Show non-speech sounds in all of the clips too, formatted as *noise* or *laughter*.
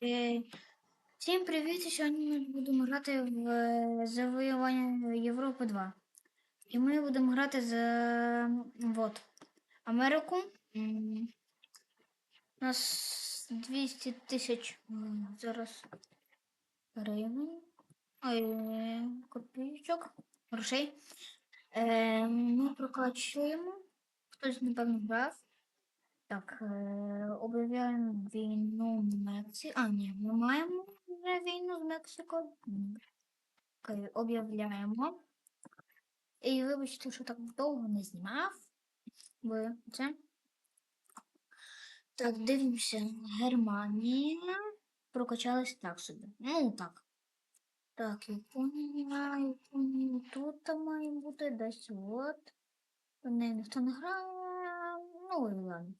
Всім привіт! Сьогодні ми будемо грати в е, Завоювання Європи 2. І ми будемо грати за вот, Америку. У нас 200 тисяч зараз гривень. Ой, копійочок, грошей. Е, Ми прокачуємо. Хтось, напевно, грав. Так, е, об'являємо війну Мексиці. А, ні, ми маємо вже війну з Мексикою. Окей, об'являємо. І вибачте, що так довго не знімав. Ви це. Так, дивимося. Германія. Прокачалась так собі. Ну, так. Так, Японія, Японія. Тут має бути десь от. В неї ніхто не грає. Ну, і ладно.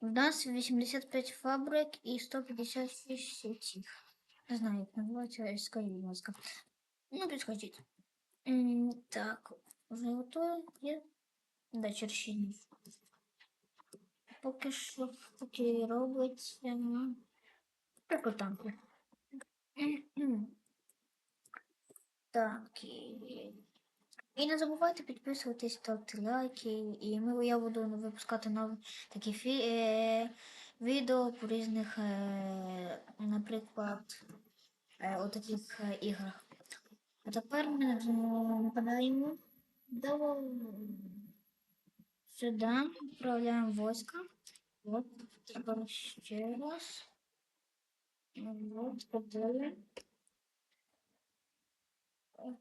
У нас 85 фабрик і 156 цих. Не знаю, як називається, скажіть, будь ласка. Ну, підскажіть. М, Так, вже готові? Є? Да, черщині. Поки що, поки робиться. Так, отак. Так, і... І не забувайте підписуватись, ставити лайки. І ми, я буду випускати нові такі фі, е, відео по різних, е, наприклад, е, таких е, іграх. А тепер ми нападаємо до сюди, відправляємо війська. От, тепер ще раз. От, купили.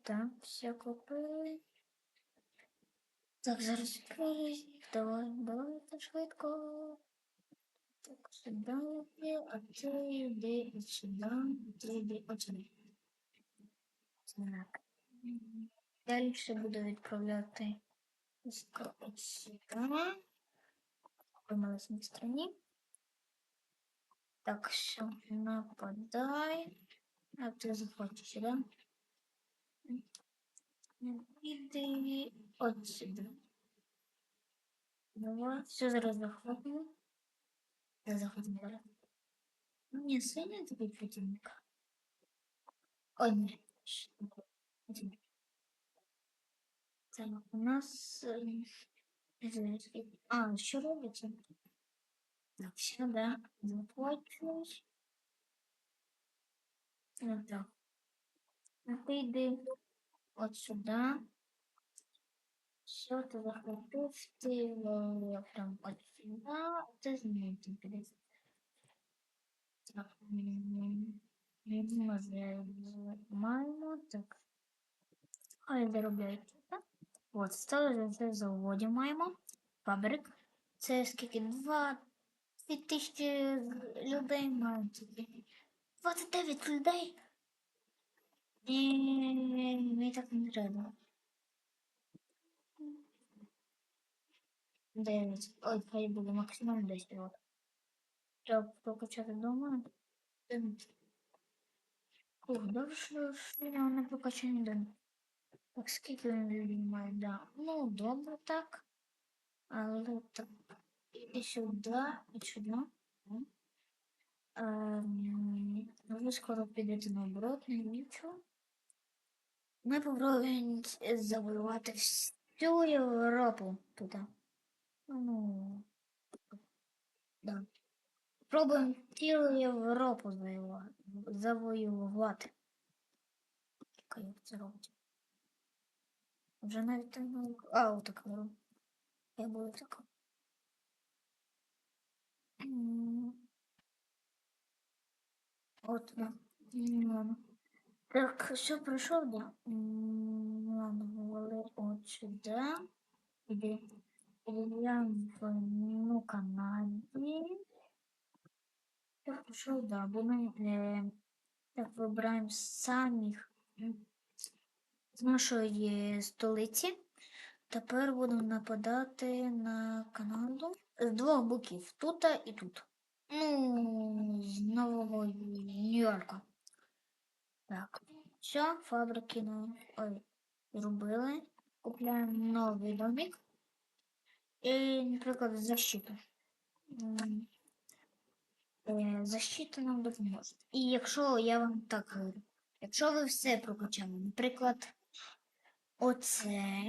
Так, все купили. Так, зараз відкрию. Давай, давайте швидко. Так, сюди а ти йди от сюди, а ти от. Так. Далі буду відправляти от сюди. По малесній стороні. Так, все, нападай. А ти захочеш сюди. Іди от сюди. Давай, все зараз захватимо. Я захватимо зараз. Не сильно такий противник. Ой, ні. Так, у нас... ем, А, що робиться? Так, все, да. Захвачусь. Ну, так. А ти йди от сюди. Все, ти захватив, ти е, прям от сюди, ти з ним. Так, може маємо, так. Хай заробляють тут. От, стали це заводі маємо. Фабрик. Це скільки? Два тисячі людей мають тільки. 29 людей. Ні, мені так не треба. 9. Ой, хай буде максимум 10 от. Треба прокачати дома. Ух, добре, що я не прокачаний. Так, скільки він має, да. Ну, добре так. Але так. І сюди, і сюди. Ем, ви скоро підете на оборотний, нічого. Ми попробуємо завоювати всю Європу туди. Ну, да. Пробуємо цілу Європу завоювати. Як це робить? Вже навіть. А, отак беру. Я буду так. От, да. Так, все пройшов, да? Ладно, говори от сюди. Іди. Я в ну, Канаді. Так, пройшов, да. Бо ми е, так вибираємо самих з нашої столиці. Тепер будемо нападати на Канаду з двох боків, тут і тут. Ну, з Нового Нью-Йорка. Так, все, фабрики на... Ой, зробили. Купляємо новий домик. І, наприклад, защиту. Е, защита нам допоможе. І якщо я вам так говорю, якщо ви все прокачали, наприклад, оце,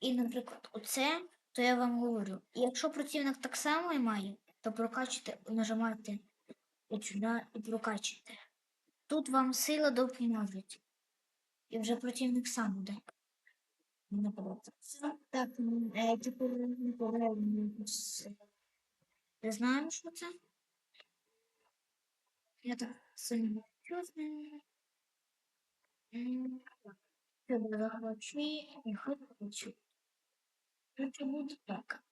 і, наприклад, оце, то я вам говорю. Якщо противник так само має, то прокачуйте, нажимайте сюди і прокачуйте. Тут вам сила допоможе. І вже противник сам буде. нападати. Так, м, е, тепер ми повернемось. Не знаємо, що це? Я так сильно чувствую. Так. Тебе захвачу і хочу. Це буде так.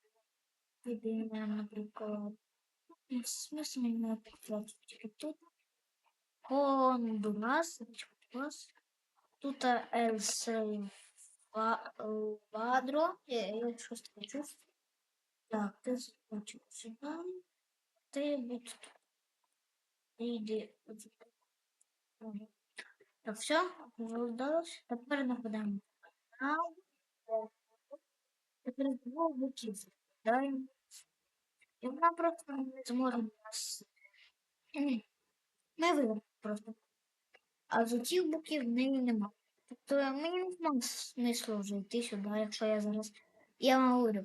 Підемо, наприклад. Ну, Смисл наприклад тільки тут. Хондурас, Хондурас. Тут Ель Сальвадро. Я, щось чув. Так, ти захочу сюди. Ти будь тут. Ага. Так, все, вдалося. Тепер нападаємо. на Тепер з двох боків нападаємо. І просто не зможе нас. Ні. Ми виграємо просто. А з усіх боків в неї нема. Тобто мені нема смислу вже йти сюди, якщо я зараз. Я вам говорю,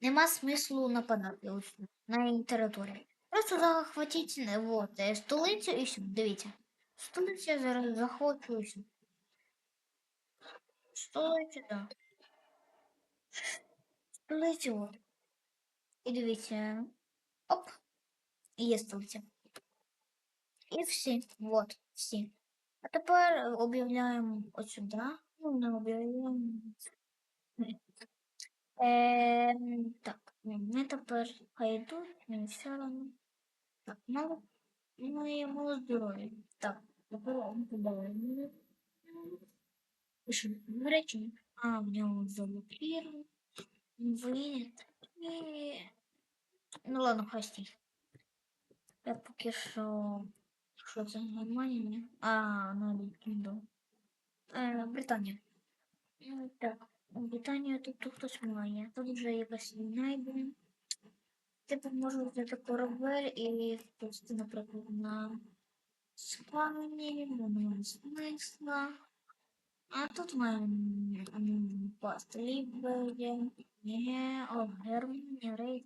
нема смислу нападати ось на її територію. Просто захватіть вот, е, столицю і все, дивіться. Столицю я зараз захочу і. Столицю, да. Столицю, от. І дивіться. Оп. І є столиця. І всі. Вот, всі. А тепер об'являємо от сюди. Ну, не об'являємо. Ем, так, ми тепер хай йдуть, мені все одно. Так, мало. Моєму здоров'я. Так, тепер додаємо. Пишемо речення. А, в ньому заблокировано. Винят. І... Ну ладно, хай стій. Я поки що... Що це нормально? А, ну, іду. Е, Британія. Ну, Так, Британія тут, тут хтось має. Тут вже якась війна йде. Типу можу взяти корабель і пусти, наприклад, на Іспанії, немає смисла. А тут маємо м, пасти Ліберія, не, о, Германія, Рейд,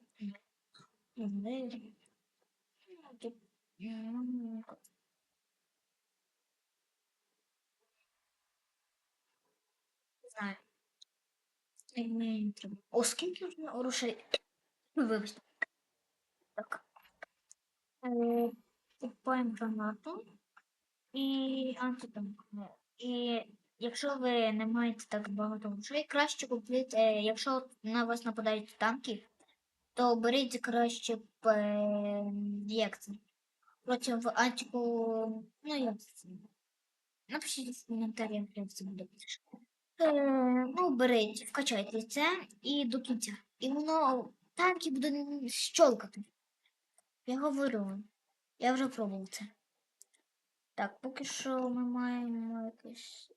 не, Ну, тут, Мені треба. О, скільки вже грошей? Вибачте. Так. Купуємо гранату і антитанк. І якщо ви не маєте так багато грошей, краще купити, е, якщо на вас нападають танки, то беріть краще як це? Проти антику. Ну як це? Напишіть в коментарях, як це буде. Е, ну, беріть, вкачайте це і до кінця. І воно танки буде щолкати. Я говорю вам. Я вже пробував це. Так, поки що ми маємо якесь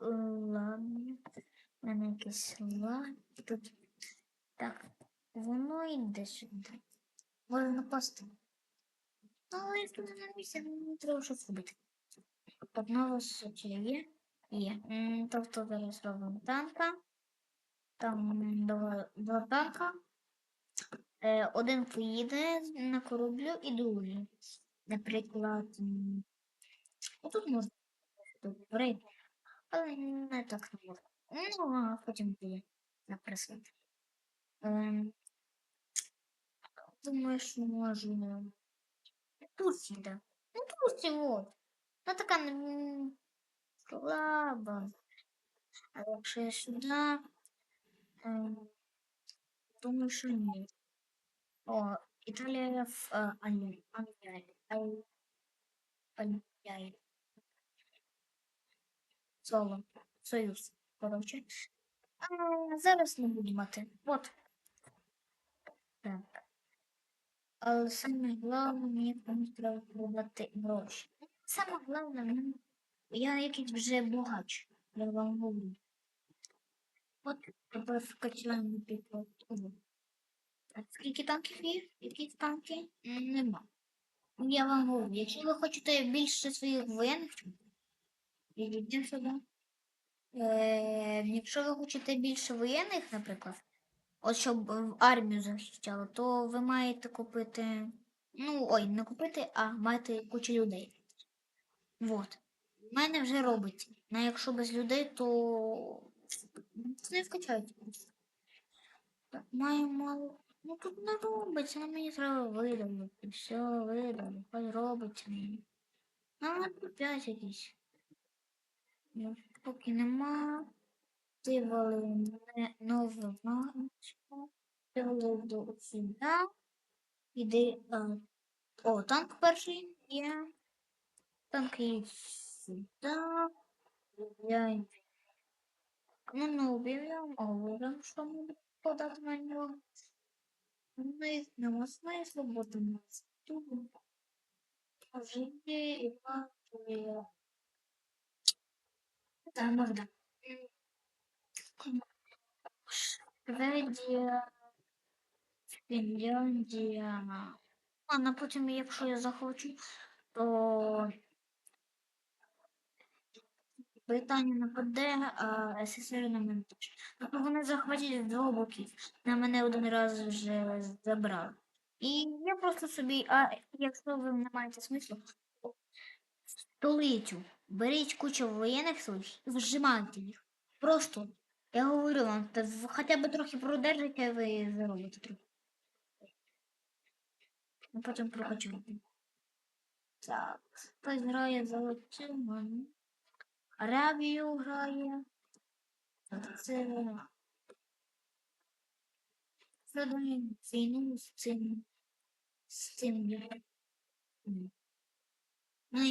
ладно. У мене якесь ладно. Тут. Так, воно йде сюди. Може напасти. Ну, Але я туди на місці не треба щось робити. Нова суті є. М, Тобто зараз робимо танка. Там два, два танка. Е, один поїде на кораблю і другий. Наприклад, м, отут можна тут прийти, але не так не можна. Ну, а потім буде, наприклад. Ем, думаю, що можна. Турція, да. Ну, Турція, вот. Ну, така м, слаба. А якщо я сюди, думаю, що ні. О, Італія в е, Алі- Альяй. Аль- Альяй. Соло. Союз. Коротше. А, зараз не буду мати. От. Так. Але саме головне, мені треба продати гроші. Саме головне, мені- я якийсь вже богач. Я вам говорю. От тепер вкачаємо, наприклад. о. Скільки танків є? Які танки? Нема. Я вам говорю, якщо ви хочете більше своїх воєнних, йдіть сюди. Е, якщо ви хочете більше воєнних, наприклад, от щоб в армію захищало, то ви маєте купити. Ну, ой, не купити, а мати кучу людей. Вот. У мене вже робиться. Ну, якщо без людей, то не вкачається. Так, маю мало. Ну тут не робиться, ну мені треба видалити. Все, видали, хай робиться мені. Ну, 5 якісь. Ну, поки нема. Ти вали не нове. Ти вали до сюди. Іди. О, танк перший є. Танк є сюди. Я Ну, не уб'ємо, а говоримо, що ми будемо подати на нього. Ми нема смислу, бо до нас тут жити і бачити. Та можна. Шведія, Фінляндія. А на потім, якщо я захочу, то Британія нападе, а СССР на мене теж. Тобто вони захватять з двох боків. На мене один раз вже забрали. І я просто собі, а якщо ви не маєте смислу, столицю, беріть кучу воєнних своїх і вжимайте їх. Просто, я говорю вам, та хоча б трохи продержите, ви заробите трохи. А потім прокачуєте. Так, хтось грає за Аравію грає. Це. Думаю, війну з цим. З цим. Ну,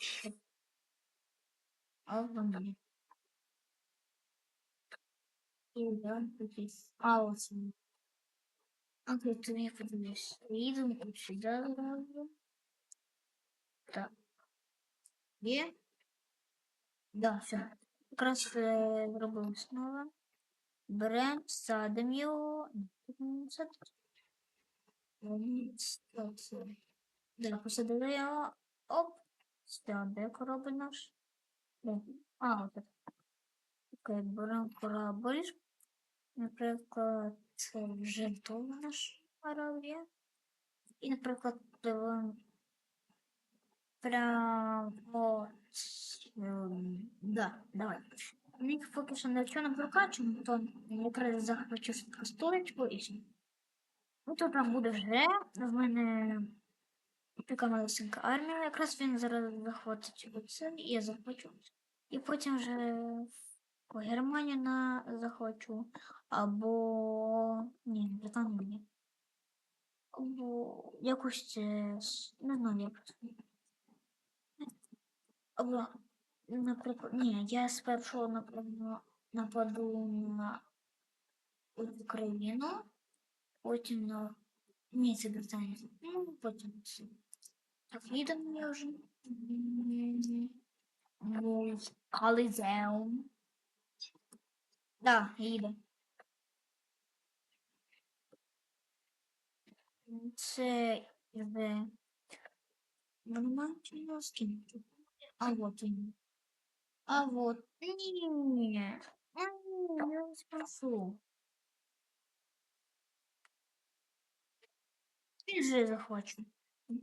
ще. Вони. І я якийсь. А ось. Окей, то я подивлюсь. Їдемо от сюди. Так. Є? Да, все. Якраз е, зробили знову. Беремо, садимо його. Да, посадили його. Оп. Все, де корабль наш? Де? А, от. Окей, беремо корабль. Наприклад, це вже наш корабль. І, наприклад, беремо ем, Да, давай. Них поки що не прокачано, то якраз захочу столичку і. Ну, то там буде вже. В мене така малесенька армія. Якраз він зараз захватить оце, і я захвачу. І потім вже в Германію на захвачу. Або. Ні, Британію ні. Або якось. е, Не знаю, як. Наприклад, ні, я спершу, напевно, нападу на Україну, потім на. Ні, це Британія. Ну, потім це. Так, їдемо я вже. Мой Колизеум. Да, їде. Це. Ви не скинути? А вот він. А вот. Ні. А, ні, я вас прошу. Він вже захочу.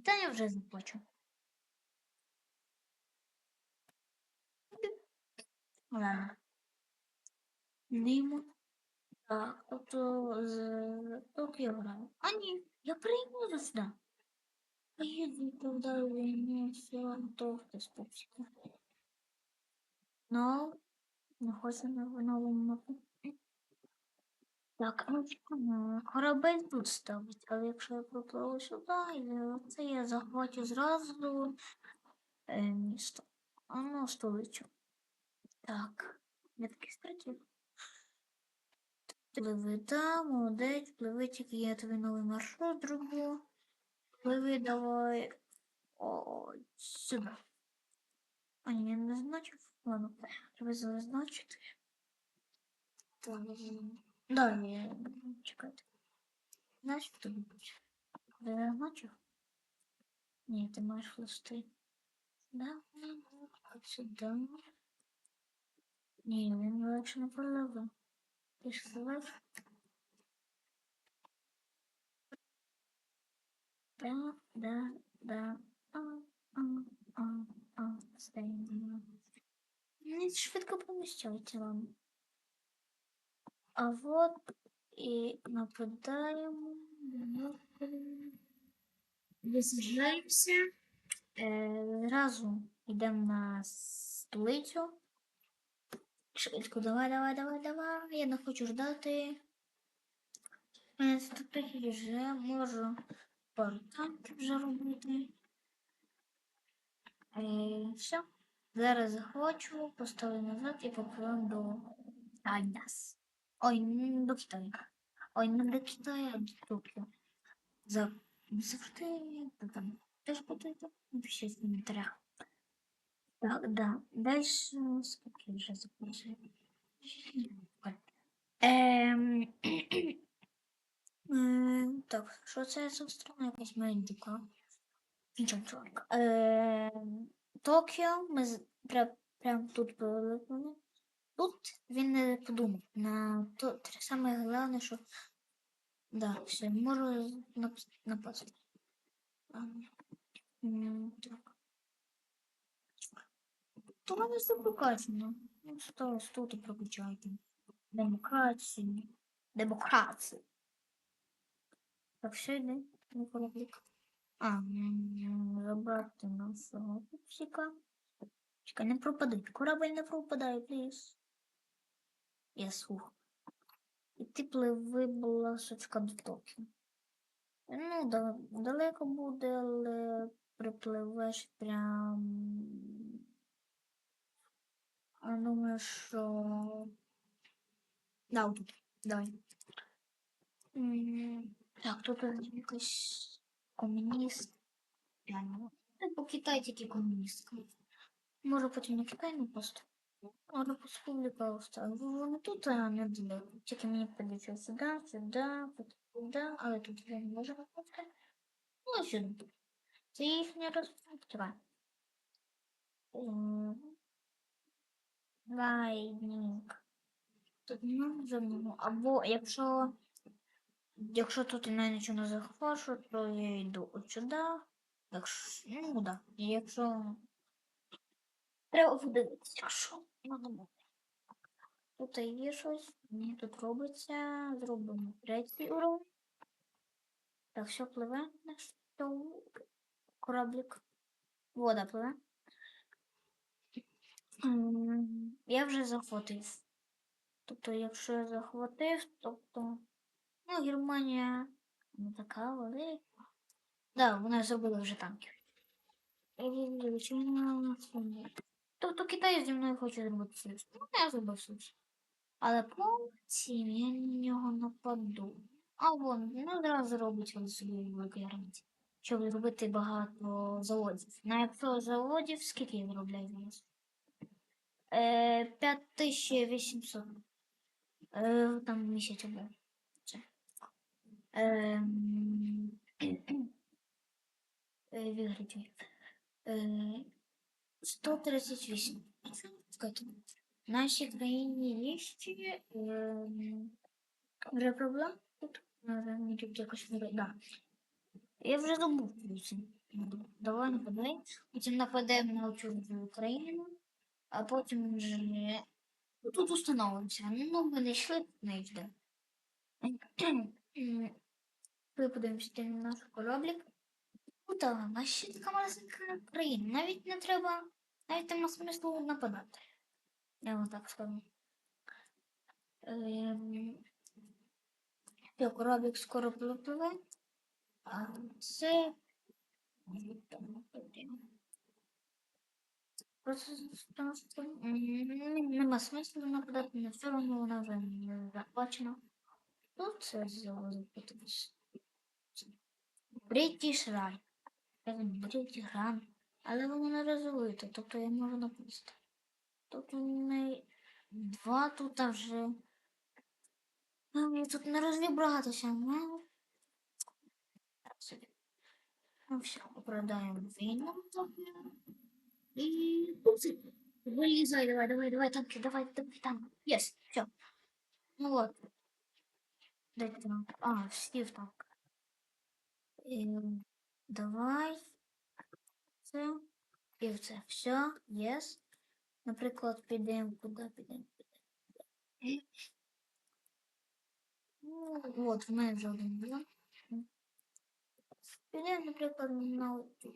Та я вже захочу. Ладно. Нимо. Так, тобто з Токіо граю. А ні, я приїду сюди. Ну, знаходься на в новому мапі. Так, корабель тут ставить, але якщо я пропливу сюди, це я захвачу зразу е, місто. А ну, столицю. Так, я такий стратів. Пливи там, молодець, пливи, тільки я тобі новий маршрут зроблю. Давай. О, сюди. А, я не значив. Ладно, треба зазначити. Да, я чекайте. Значить, тобі буде. Я зазначив. Ні, ти маєш хлисти. Да, сюди. Ні, він легше не проливе. Ти ж Да, да, да. А, а, а, а. Не швидко поміщається вам. А вот і нападаємо. Висаджаємося. Зразу йдемо на столицю. Швидко, давай, давай, давай, давай. Я не хочу мене стратегії вже можу пару вже робити. Е, все. Зараз захочу, поставлю назад і попливемо до Айдас. Ой, не до Китаю. Ой, не до Китаю, а до Токіо. За завжди та там теж будете. Напишіть в коментарях. Так, да. Дальше скільки вже записую. Ем... *clears throat* Так, що це за страна якась маленька? Нічого, чоловік. Ем... Токіо, ми з- пря- прям тут прилетіли. Тут він не подумав. На то те саме головне, що да, все, можу нап- напасти. То мене все прокачано. Ну, що тут і прокачайте. Демократію. Демократію. Так, все кораблик. А, забрати нашого пупсика. Чекай, не пропади. Корабель не пропадає, пліз. Я слух. І ти пливи, будь ласочка, до Токіо. Ну, да, далеко буде, але припливеш прям. Я думаю, що. Да. Давай. М, Так, тут якийсь комуніст. Реально. Типу Китай тільки комуністка. Може потім на Китай не просто. Може республіка осталась. Вони тут, а не далеко. Тільки мені прийдеться сюди, сюди, потім сюди, але тут я не можу робити. Ну, сюди. Це їхня республіка. М, Лайнінг. Тут немає жодного. Або якщо. Якщо тут я нічого не захвачу, то я йду от сюди. Якщо. Ну да. Якщо. Треба подивитися, якщо. Ну, буде. Тут є щось. Ні, тут робиться. Зробимо третій уровень. Так, все пливе наш то- кораблик. Вода пливе. Я вже захватив. Тобто, якщо я захватив, тобто. Ну, Германія не така велика. Да, вона зробила вже танки. Тобто Китай зі мною хоче зробити союз. Ну, я зробив союз. Але потім я на нього нападу. А вон, він одразу робить собі великий гарантій. Щоб зробити багато заводів. На якщо заводів, скільки я заробляю зараз? Е, 5800. Е, там місяць буде. Е, 138. Скільки? В нашій країні є ще вже проблем тут. Може, тут якось не да. Я вже забув це. Давай нападай. Потім нападемо на цю Україну, а потім вже тут установимося. Ну, ми не йшли, не йде. Подивимося на наш кораблик. Ну так, у нас ще така країна. Навіть не треба, навіть нема смислу нападати. Я вам так скажу. Ем, Я кораблик скоро пропливе. А це. Просто тому що нема смислу нападати на все одно вона вже не захвачена. Ну, це заводить Брitish Run. Брitish Run. Але воно не розвито, тобто я можу написати. Тобто не два тут вже. Ну, мені тут не розібратися. Ну. Ну все, управляем вином. И вылезай, давай, давай, давай, танки, давай, давай, танк. Есть, все. Ну вот. Дайте танк. А, Стив танк. Ем, давай. Це. І це. Все, єс. Наприклад, підемо куди підемо. підемо. Ну, от, в мене вже один є. Підемо, наприклад, на оту.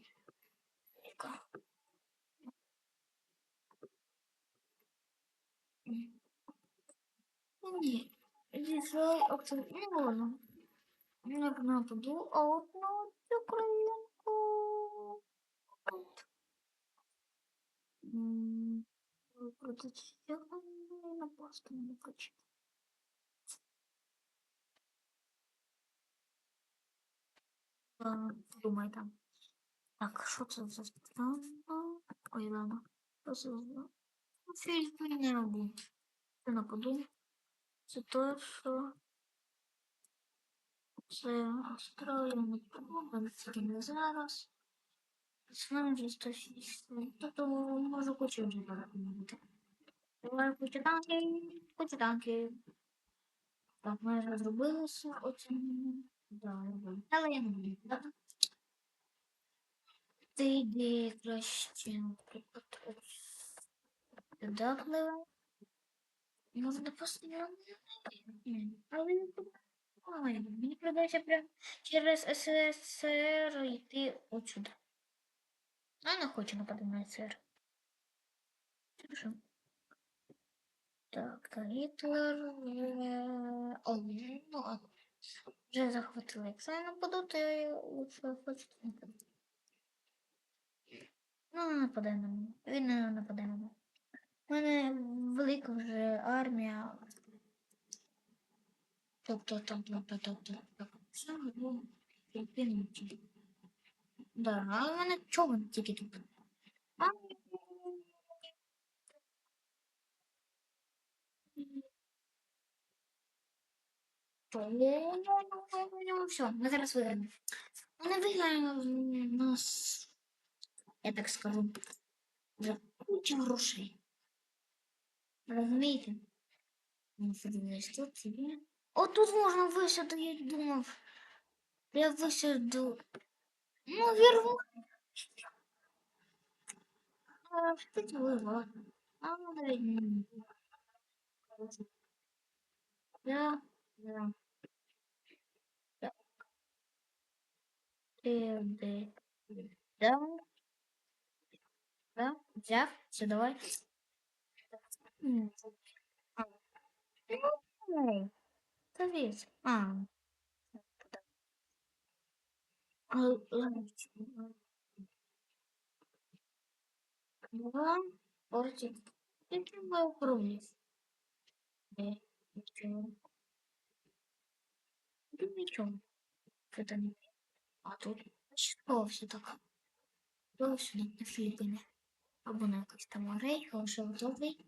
Яка? М. Ну, Ні. Візуал актив. Ну, ладно. Я б нападу, на цю країнку. От. М, Проти цього не. А, Думай. Так, що це за страна? Ой, ладно. Що це за... Фільм не роблю. Це нападу. Це те, що... Австралія не не зараз. Нами вже 106. Тобто можу хочу вже бути. Давай хочу танки, хочу танки. Так, ми зробили все. Да, Але я не буду. Да. Ти йди краще, наприклад, ось сюди. Можна постійно. Але я тут Ой, мені придеться прям через СССР йти отсюди. А я не хочу нападати на СССР. Так, та Гітлер. е, О, ну ладно. Вже захватили. Якщо я нападу, то я лучше хочу нападати. Ну, не нападай на мене. Він не нападе на мене. У мене велика вже армія. Тобто там, тобто, тобто, тобто. Все, ну, терпіння. Да, а в мене човен тільки тут. А, Все, ми зараз виграємо. Ми не виграємо в нас, я так скажу, вже куча грошей. Розумієте? Ну, подивись, тут собі. О, тут можна висяти, я думав. Я висяду. Ну, вірву. А, що ти ладно. А, ну, навіть не. Да, да. Так. Ти де? Да. Да, взяв, все, давай. М, а. Ну, Та візь. А. Вам портить. Тільки маю проміс. Не, нічого. Ну, нічого. Це не. А тут? что все так? Що сюди на Філіппіни? Або на там Орей, але вже готовий.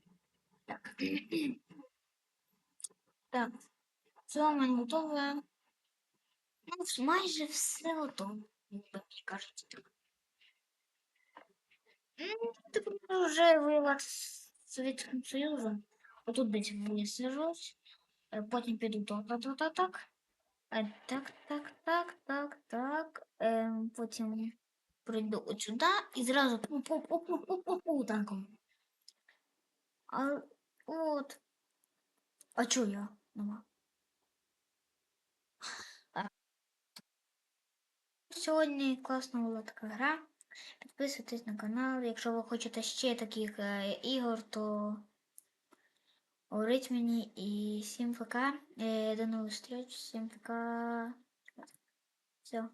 Так. так. Все, у мене готове. Ну, вс- майже все готове, як би мені кажуть. Так. Ну, тепер ми вже воювати з Совєтським Союзом. Отут десь висажусь, е, потім піду так, так, так, так, так. Е, Так, так, так, так, так. Ем, потім прийду от сюди і зразу пу пу пу пу пу пу пу танком. А от. А чого я нема? Сьогодні класна була така гра. Підписуйтесь на канал. Якщо ви хочете ще таких е, ігор, то говоріть мені і всім пока. Е, До нових зустріч, всім пока. Все.